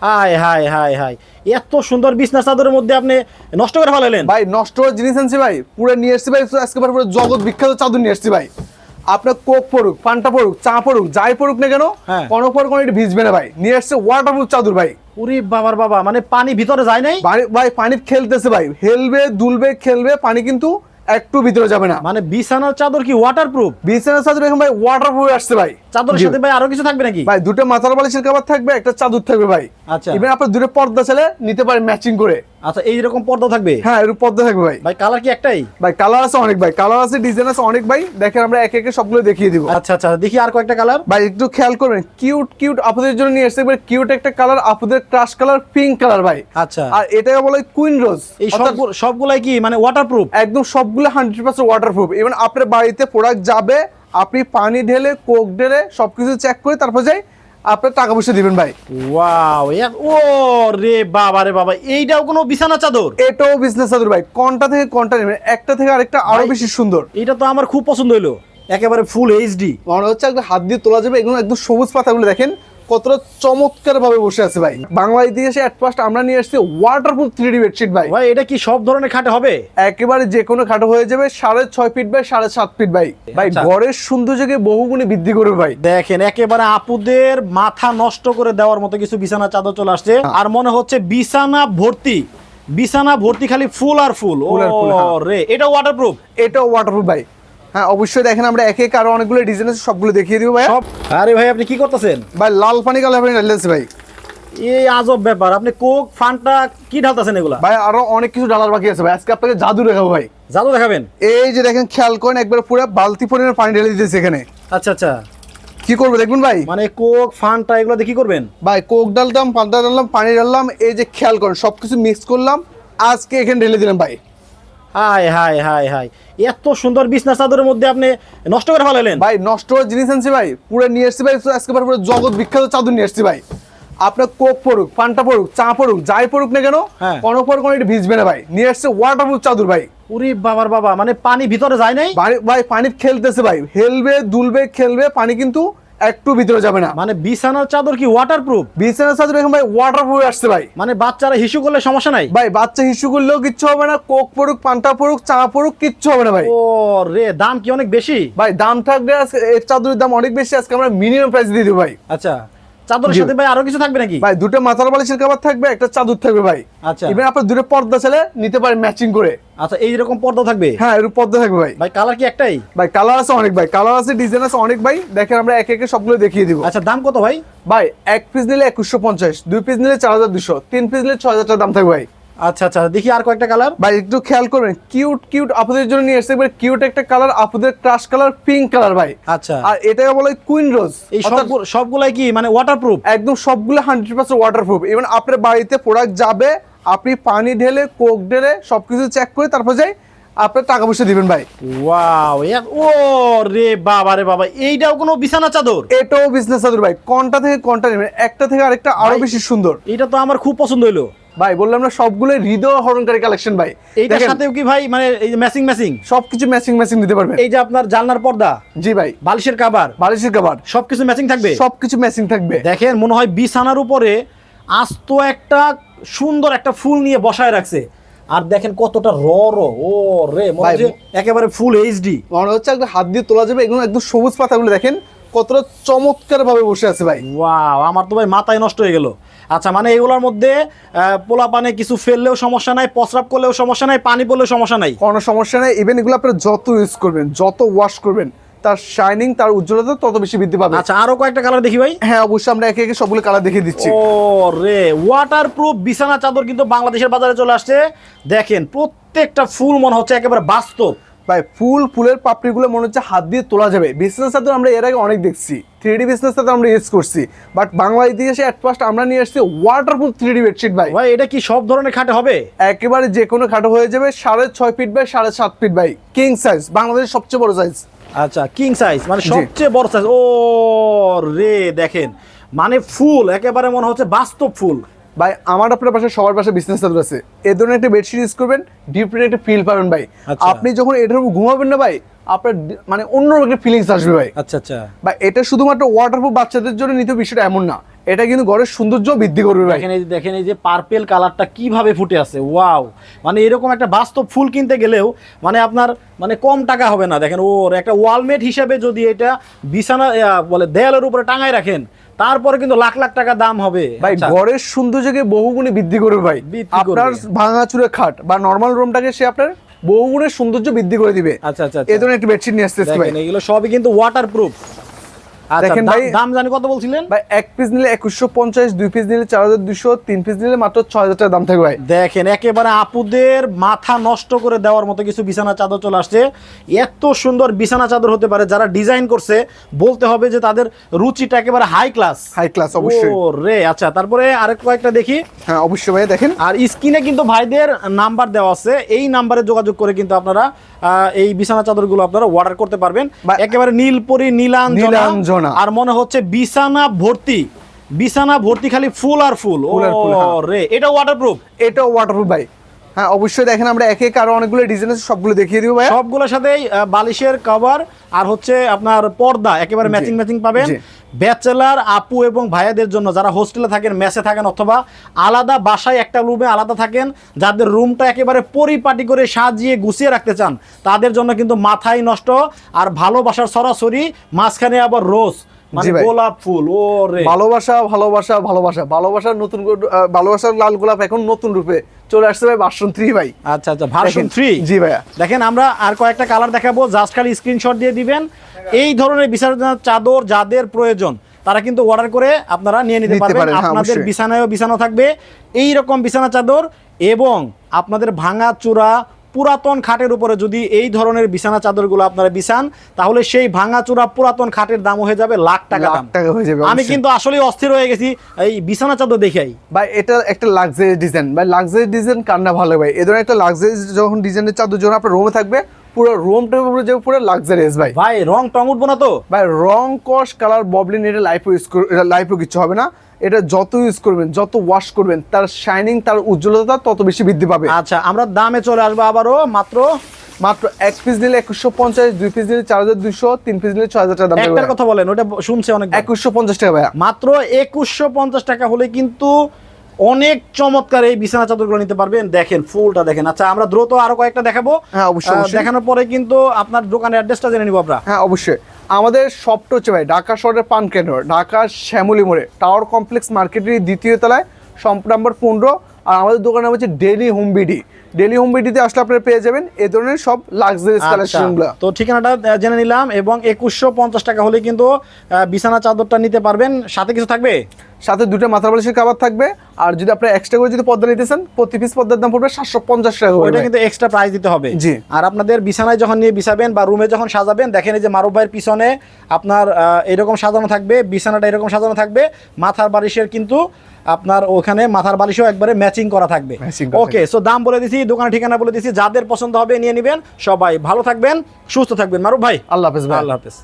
High হাই হাই হাই এত সুন্দর বিছনা চাদরের মধ্যে আপনি নষ্ট করে ফেলালেন। ভাই নষ্ট জিনিস আনছি ভাই। পুরো নিয়ে এসছি ভাই আজকে পুরো জগৎ বিখ্যাত চাদর নিয়ে এসছি ভাই। আপনার কোক পড়ুক পান্টা পড়ুক চা পড়ুক যাই পড়ুক না কেন হ্যাঁ। কোনো পর কোনো এটা ভিজবে না ভাই। নিয়ে এসছে ওয়াটারপ্রুফ চাদর ভাই। উরি বাবার বাবা মানে পানি ভিতরে যায় নাই? ভাই- ভাই পানি খেলতেছে ভাই। হেলবে দুলবে খেলবে পানি কিন্তু একটু ভিতরে যাবে না। মানে বিছানার চাদর কি ওয়াটারপ্রুফ বিছানা চাদর এখন ভাই ওয়াটারপ্রুফ আসছে ভাই। চাদরের সাথে ভাই আরও কিছু থাকবে নাকি? ভাই দুটো মাথার বালিশের কাবার থাকবে একটা চাদর থাকবে ভাই। আচ্ছা। ইভেন আপনার দুটো পর্দা ছেলে নিতে পারেন ম্যাচিং করে। আচ্ছা এই রকম পর্দা থাকবে? হ্যাঁ এরকম পর্দা থাকবে ভাই। ভাই কালার কি একটাই? ভাই কালার আছে অনেক ভাই কালার আছে ডিজাইন আছে অনেক ভাই। দেখেন আমরা একে একে সবগুলো দেখিয়ে দিব। আচ্ছা আচ্ছা দেখি আর কয়েকটা কালার ভাই একটু খেয়াল করবেন কিউট কিউট আপুদের জন্য নিয়ে এসেছে একবার কিউট একটা কালার আপুদের ক্রাশ কালার পিঙ্ক কালার ভাই। আচ্ছা। আর এটাকে বলে কুইন রোজ এই সবগুলো সবগুলাই কি মানে ওয়াটারপ্রুফ একদম সবগুলো হান্ড্রেড পার্সেন্ট ওয়াটারপ্রুফ ইভেন আপনার বাড়িতে প্রোডাক্ট যাবে আপনি পানি ঢেলে কোক ঢেলে সবকিছু চেক করে তারপর যাই আপনার টাকা পয়সা দিবেন ভাই। ওয়াও ও রে বাবা রে বাবা এইটাও কোনো বিছানা চাদর? এটাও বিজনেস চাদর ভাই। কোনটা থেকে কোনটা নেবেন? একটা থেকে আরেকটা আরও বেশি সুন্দর। এটা তো আমার খুব পছন্দ হইল একেবারে ফুল এইচডি মনে হচ্ছে একদম হাত দিয়ে তোলা যাবে এগুলো একদম সবুজ পাতাগুলো দেখেন। কতটা চমৎকার ভাবে বসে আছে ভাই। বাংলা ইতিহাসে এট ফার্স্ট আমরা নিয়ে আসছি ওয়াটারপ্রুফ থ্রি ডি বেডশিট ভাই। ভাই এটা কি সব ধরনের খাটে হবে? একেবারে যে কোনো খাটো হয়ে যাবে সাড়ে ছয় ফিট বাই সাড়ে সাত ফিট ভাই। ভাই আচ্ছা। ঘরের সৌন্দর্যকে বহুগুণে বৃদ্ধি করবে ভাই। দেখেন একেবারে আপুদের মাথা নষ্ট করে দেওয়ার মতো কিছু বিছানা চাদর চলে আসছে। হ্যাঁ। আর মনে হচ্ছে বিছানা ভর্তি। বিছানা ভর্তি খালি ফুল আর ফুল। ও হ্যাঁ। রে এটা ওয়াটারপ্রুফ এটাও ওয়াটারপ্রুফ ভাই। হ্যাঁ অবশ্যই দেখেন আমরা একে একে আরও অনেকগুলো ডিজাইন আছে সবগুলো দেখিয়ে দিব ভাই সব আরে ভাই আপনি কি করতেছেন? ভাই লাল পানি কালার পানি ঢালতেছে ভাই। এই আজব ব্যাপার আপনি কোক ফান্টা কি ঢালতেছেন এগুলা? ভাই আরও অনেক কিছু ডালার বাকি আছে ভাই আজকে আপনাকে জাদু দেখাবো ভাই। জাদু দেখাবেন? এই যে দেখেন খেয়াল করেন একবার পুরো বালতি পরিমাণে পানি ঢেলে দিতেছে এখানে। আচ্ছা আচ্ছা। কি করব দেখবেন ভাই? মানে কোক ফান্টা এগুলো দিয়ে কি করবেন? ভাই কোক ডালতাম পান্তা ডাললাম পানি ডাললাম এই যে খেয়াল করেন সবকিছু মিক্স করলাম আজকে এখানে ঢেলে দিলাম ভাই। হাই হাই হাই হাই। এত সুন্দর বিছনা চাদরের মধ্যে আপনি নষ্ট করে ফেলালেন। ভাই নষ্ট জিনিস আনছি ভাই। পুরো নিয়ে এসছি ভাই আজকে পুরো জগৎ বিখ্যাত চাদর নিয়ে এসছি ভাই। আপনার কোক পড়ুক পান্টা পড়ুক চা পড়ুক যাই পড়ুক না কেন হ্যাঁ। কোনো পর কোনো এটা ভিজবে না ভাই। নিয়ে এসছে ওয়াটারপ্রুফ চাদর ভাই। উরি বাবার বাবা মানে পানি ভিতরে যায় নাই? ভাই- ভাই পানি খেলতেছে ভাই। হেলবে দুলবে খেলবে পানি কিন্তু একটু ভিতরে যাবে না। মানে বিছানার চাদর কি ওয়াটারপ্রুফ বিছানার চাদর এখন ভাই ওয়াটারপ্রুফ আসছে ভাই। মানে বাচ্চারা হিসু করলে সমস্যা নাই? ভাই বাচ্চা হিসু করলেও কিচ্ছু হবে না কোক পড়ুক পান্তা পড়ুক চা পড়ুক কিচ্ছু হবে না ভাই। ও রে দাম কি অনেক বেশি? ভাই দাম থাকবে আজকে এর চাদরের দাম অনেক বেশি আজকে আমরা মিনিমাম প্রাইস দিয়ে দেবো ভাই। আচ্ছা। চাদরের সাথে ভাই আরও কিছু থাকবে নাকি? ভাই দুটো মাথার বালিশের থাকবে একটা চাদর থাকবে ভাই। আচ্ছা। দুটো পর্দা ছেলে নিতে পারেন ম্যাচিং করে। আচ্ছা এই রকম পর্দা থাকবে? হ্যাঁ এরকম পর্দা থাকবে ভাই। ভাই কালার কি একটাই? ভাই কালার আছে অনেক ভাই কালার আছে ডিজাইন আছে অনেক ভাই। দেখেন আমরা একে একে সবগুলো দেখিয়ে দিব। আচ্ছা দাম কত ভাই? ভাই এক পিস নিলে একুশশো পঞ্চাশ দুই পিস নিলে চার হাজার দুশো তিন পিস নিলে ছয় হাজার টাকা দাম থাকবে ভাই। আচ্ছা আচ্ছা দেখি আর কয়েকটা কালার ভাই একটু খেয়াল করবেন কিউট কিউট আপুদের জন্য নিয়ে এসেছে একবার কিউট একটা কালার আপুদের ক্রাশ কালার পিঙ্ক কালার ভাই। আচ্ছা। আর এটাকে বলে কুইন রোজ এই সবগুলো সবগুলাই কি মানে ওয়াটারপ্রুফ একদম সবগুলো হান্ড্রেড পার্সেন্ট ওয়াটারপ্রুফ ইভেন আপনার বাড়িতে প্রোডাক্ট যাবে আপনি পানি ঢেলে কোক ঢেলে সবকিছু চেক করে তারপর যাই আপনার টাকা পয়সা দিবেন ভাই। ওয়াও ও রে বাবা রে বাবা এইটাও কোনো বিছানা চাদর? এটাও বিজনেস চাদর ভাই। কোনটা থেকে কোনটা নেবেন? একটা থেকে আরেকটা আরও বেশি সুন্দর। এটা তো আমার খুব পছন্দ হইল। ভাই বললাম না সবগুলো হৃদয় হরণকারী কালেকশন ভাই। এইটার সাথেও কি ভাই মানে এই যে ম্যাচিং ম্যাচিং সবকিছু ম্যাচিং ম্যাচিং দিতে পারবেন। এই যে আপনার জানলার পর্দা জি ভাই। বালিশের কাবার বালিশের কাবার সবকিছু ম্যাচিং থাকবে? সবকিছু ম্যাচিং থাকবে। দেখেন মনে হয় বিছানার উপরে আস্ত একটা সুন্দর একটা ফুল নিয়ে বসায় রাখছে। আর দেখেন কতটা র র ও রে মনে হচ্ছে একেবারে ফুল এইচডি মনে হচ্ছে একদম হাত দিয়ে তোলা যাবে এগুলো একদম সবুজ পাতাগুলো দেখেন কতটা চমৎকার ভাবে বসে আছে ভাই। ওয়াও আমার তো ভাই মাথায় নষ্ট হয়ে গেল। আচ্ছা মানে এগুলোর মধ্যে পোলা পানে কিছু ফেললেও সমস্যা নাই প্রস্রাব করলেও সমস্যা নাই পানি পড়লেও সমস্যা নাই? কোনো সমস্যা নেই। ইভেন এগুলো আপনারা যত ইউজ করবেন যত ওয়াশ করবেন তার শাইনিং তার উজ্জ্বলতা তত বেশি বৃদ্ধি পাবে। আচ্ছা আরও কয়েকটা কালার দেখি ভাই। হ্যাঁ অবশ্যই আমরা একে একে সবগুলো কালার দেখিয়ে দিচ্ছি। ও রে ওয়াটার প্রুফ বিছানা চাদর কিন্তু বাংলাদেশের বাজারে চলে আসছে। দেখেন প্রত্যেকটা ফুল মনে হচ্ছে একেবারে বাস্তব। ভাই ফুল ফুলের পাপড়িগুলো মনে হচ্ছে হাত দিয়ে তোলা যাবে। বিজনেস চাদর আমরা এর আগে অনেক দেখছি। থ্রি ডি বিজনেস চাদর আমরা ইউজ করছি। বাট বাংলা ইতিহাসে অ্যাট ফার্স্ট আমরা নিয়ে এসেছি ওয়াটারপ্রুফ থ্রি ডি বেডশিট ভাই। ভাই এটা কি সব ধরনের খাটে হবে? একেবারে যে কোনো খাটো হয়ে যাবে সাড়ে ছয় ফিট বাই সাড়ে সাত ফিট বাই কিং সাইজ বাংলাদেশের সবচেয়ে বড় সাইজ আচ্ছা কিং সাইজ মানে সবচেয়ে বড় সাইজ ও রে দেখেন। মানে ফুল একেবারে মনে হচ্ছে বাস্তব ফুল। ভাই আমার আপনার পাশে সবার পাশে বিজনেস চাদর আছে। এ ধরনের একটা বেডশিট ইউজ করবেন ডিফারেন্ট একটা ফিল পাবেন ভাই। আচ্ছা। আপনি যখন এটার উপর ঘুমাবেন না ভাই আপনার মানে অন্য একটা ফিলিংস আসবে ভাই। আচ্ছা আচ্ছা। বা এটা শুধুমাত্র ওয়াটারপ্রুফ বাচ্চাদের জন্য নিতে বিষয়টা এমন না। এটা কিন্তু ঘরের সৌন্দর্য বৃদ্ধি করবে ভাই। দেখেন এই যে দেখেন এই যে পার্পেল কালারটা কীভাবে ফুটে আছে ওয়াও মানে এরকম একটা বাস্তব ফুল কিনতে গেলেও মানে আপনার মানে কম টাকা হবে না। দেখেন ওর একটা ওয়ালমেট হিসাবে যদি এটা বিছানা বলে দেয়ালের উপরে টাঙায় রাখেন তারপরে কিন্তু লাখ লাখ টাকা দাম হবে। ভাই আচ্ছা, ঘরের সৌন্দর্যকে বহুগুণে বৃদ্ধি করবে ভাই। আপনার ভাঙাচুরে খাট বা নর্মাল রুমটাকে সে আপনার বহুগুণের সৌন্দর্য বৃদ্ধি করে দিবে। আচ্ছা আচ্ছা এই ধরনের একটু বেডশিট নিয়ে আসতেছি ভাই। এগুলো সবই কিন্তু ওয়াটার প্রুফ আচ্ছা দেখেন ভাই- দাম জানি কত বলছিলেন? ভাই এক পিস নিলে একুশশো পঞ্চাশ দুই পিস নিলে চার হাজার দুশো তিন পিস নিলে মাত্র ছয় হাজার টাকা দাম থাকবে ভাই। দেখেন একেবারে আপুদের মাথা নষ্ট করে দেওয়ার মতো কিছু বিছানা চাদর চলে আসছে। এত সুন্দর বিছানা চাদর হতে পারে যারা ডিজাইন করছে বলতে হবে যে তাদের রুচিটা একেবারে হাই ক্লাস হাই ক্লাস অবশ্যই। রে আচ্ছা তারপরে আরেক কয়েকটা দেখি। হ্যাঁ অবশ্যই ভাই দেখেন। আর স্ক্রিনে কিন্তু ভাইদের নাম্বার দেওয়া আছে। এই নাম্বারে যোগাযোগ করে কিন্তু আপনারা আহ, এই বিছানা চাদরগুলো আপনারা অর্ডার করতে পারবেন। বা- একেবারে নীলপরি নীলাঞ্জনা। নীলাঞ্জনা। আর মনে হচ্ছে বিছানা ভর্তি। বিছানা ভর্তি খালি ফুল আর ফুল। হ্যাঁ। রে এটা ওয়াটারপ্রুফ এটা ওয়াটারপ্রুফ ভাই। হ্যাঁ অবশ্যই দেখেন আমরা একে একে আরও অনেকগুলো ডিজাইন আছে সবগুলো দেখিয়ে দিব ভাই সবগুলোর সাথেই বালিশের কভার আর হচ্ছে আপনার পর্দা একেবারে ম্যাচিং ম্যাচিং পাবেন। ব্যাচেলার আপু এবং ভাইয়াদের জন্য যারা হোস্টেলে থাকেন, মেসে থাকেন অথবা আলাদা বাসায় একটা রুমে আলাদা থাকেন, যাদের রুমটা একেবারে পরিপাটি করে সাজিয়ে গুছিয়ে রাখতে চান, তাদের জন্য কিন্তু মাথায় নষ্ট আর ভালোবাসার সরাসরি মাঝখানে আবার রোজ। মানে গোলাপ ফুল ও রে ভালোবাসা ভালোবাসা। ভালোবাসা ভালোবাসার নতুন ভালোবাসার লাল গোলাপ এখন নতুন রূপে চলে আসছে ভাই বাসন থ্রি ভাই। আচ্ছা আচ্ছা ভার্সন থ্রি জি ভাইয়া। দেখেন আমরা আর কয়েকটা কালার দেখাবো। জাস্ট খালি স্ক্রিনশট দিয়ে দিবেন। এই ধরনের বিছানার চাদর যাদের প্রয়োজন তারা কিন্তু অর্ডার করে আপনারা নিয়ে নিতে পারবেন। হ্যাঁ, আপনাদের। বিছানায়ও বিছানা থাকবে। এই রকম বিছানা চাদর এবং আপনাদের ভাঙা চূড়া পুরাতন খাটের উপরে যদি এই ধরনের বিছানা চাদরগুলো আপনারা বিছান তাহলে সেই ভাঙা চূড়া পুরাতন খাটের দাম হয়ে যাবে লাখ টাকা লাখ দাম। টাকা হয়ে যাবে আমি কিন্তু আসলে অস্থির হয়ে গেছি এই বিছানা চাদর দেখেই ভাই এটা একটা লাক্সারি ডিজাইন ভাই লাক্সারি ডিজাইন কান্না ভালো ভাই? এ ধরনের একটা লাক্সারি যখন ডিজাইনের চাদর যখন আপনার রুমে থাকবে পুরো রুমটার উপরে পুরো লাক্সারিয়াস ভাই। ভাই রং টং উঠবো না তো? ভাই রং কস কালার ববলিন এটা লাইফও ইউজ লাইফও কিছু হবে না। এটা যত ইউজ করবেন যত ওয়াশ করবেন তার শাইনিং তার উজ্জ্বলতা তত বেশি বৃদ্ধি পাবে। আচ্ছা আমরা দামে চলে আসব আবারও মাত্র? মাত্র এক পিস নিলে একুশশো পঞ্চাশ দুই পিস নিলে চার হাজার দুশো তিন পিস নিলে ছয় হাজার টাকা দাম একটার কথা বলেন ওটা শুনছে অনেক একুশশো পঞ্চাশ টাকা ভাইয়া। মাত্র একুশশো পঞ্চাশ টাকা হলে কিন্তু অনেক চমৎকার এই বিছানা চাদরগুলো নিতে পারবেন। দেখেন ফুলটা দেখেন। আচ্ছা আমরা দ্রুত আরও কয়েকটা দেখাবো। হ্যাঁ, অবশ্যই, অবশ্যই। দেখানোর পরে কিন্তু আপনার দোকানের অ্যাড্রেসটা জেনে নিবো আমরা। হ্যাঁ অবশ্যই। আমাদের শপটা হচ্ছে ভাই ঢাকা শহরের পান কেন্দ্র ঢাকা শ্যামলি মোড়ে টাওয়ার কমপ্লেক্স মার্কেটের দ্বিতীয় তলায় সম্প নাম্বার পনেরো আর আমাদের দোকানে হচ্ছে daily home BD daily home বিডিতে আসলে আপনারা পেয়ে যাবেন এ ধরনের সব লাক্সারিয়াস আচ্ছা, কালেকশনগুলো তো ঠিকানাটা জেনে নিলাম এবং একুশশো পঞ্চাশ টাকা হলে কিন্তু বিছানা চাদরটা নিতে পারবেন। সাথে কিছু থাকবে? সাথে দুটো মাথা বালিশের কাবার থাকবে। আর যদি আপনারা এক্সট্রা করে যদি পদ্মা নিতে চান প্রতি পিস পদ্মার দাম পড়বে সাতশো পঞ্চাশ টাকা ওইটা কিন্তু এক্সট্রা প্রাইস দিতে হবে। জি। আর আপনাদের বিছানায় যখন নিয়ে বিছাবেন বা রুমে যখন সাজাবেন দেখেন এই যে মারুফ ভাইয়ের পিছনে আপনার এরকম সাজানো থাকবে বিছানাটা এরকম সাজানো থাকবে। মাথার বালিশের কিন্তু আপনার ওখানে মাথার বালিশও একবারে ম্যাচিং করা থাকবে। ওকে সো দাম বলে দিছি দোকানের ঠিকানা বলে দিছি যাদের পছন্দ হবে নিয়ে নেবেন। সবাই ভালো থাকবেন সুস্থ থাকবেন। মারুফ ভাই। আল্লাহ হাফেজ ভাই। আল্লাহ হাফেজ।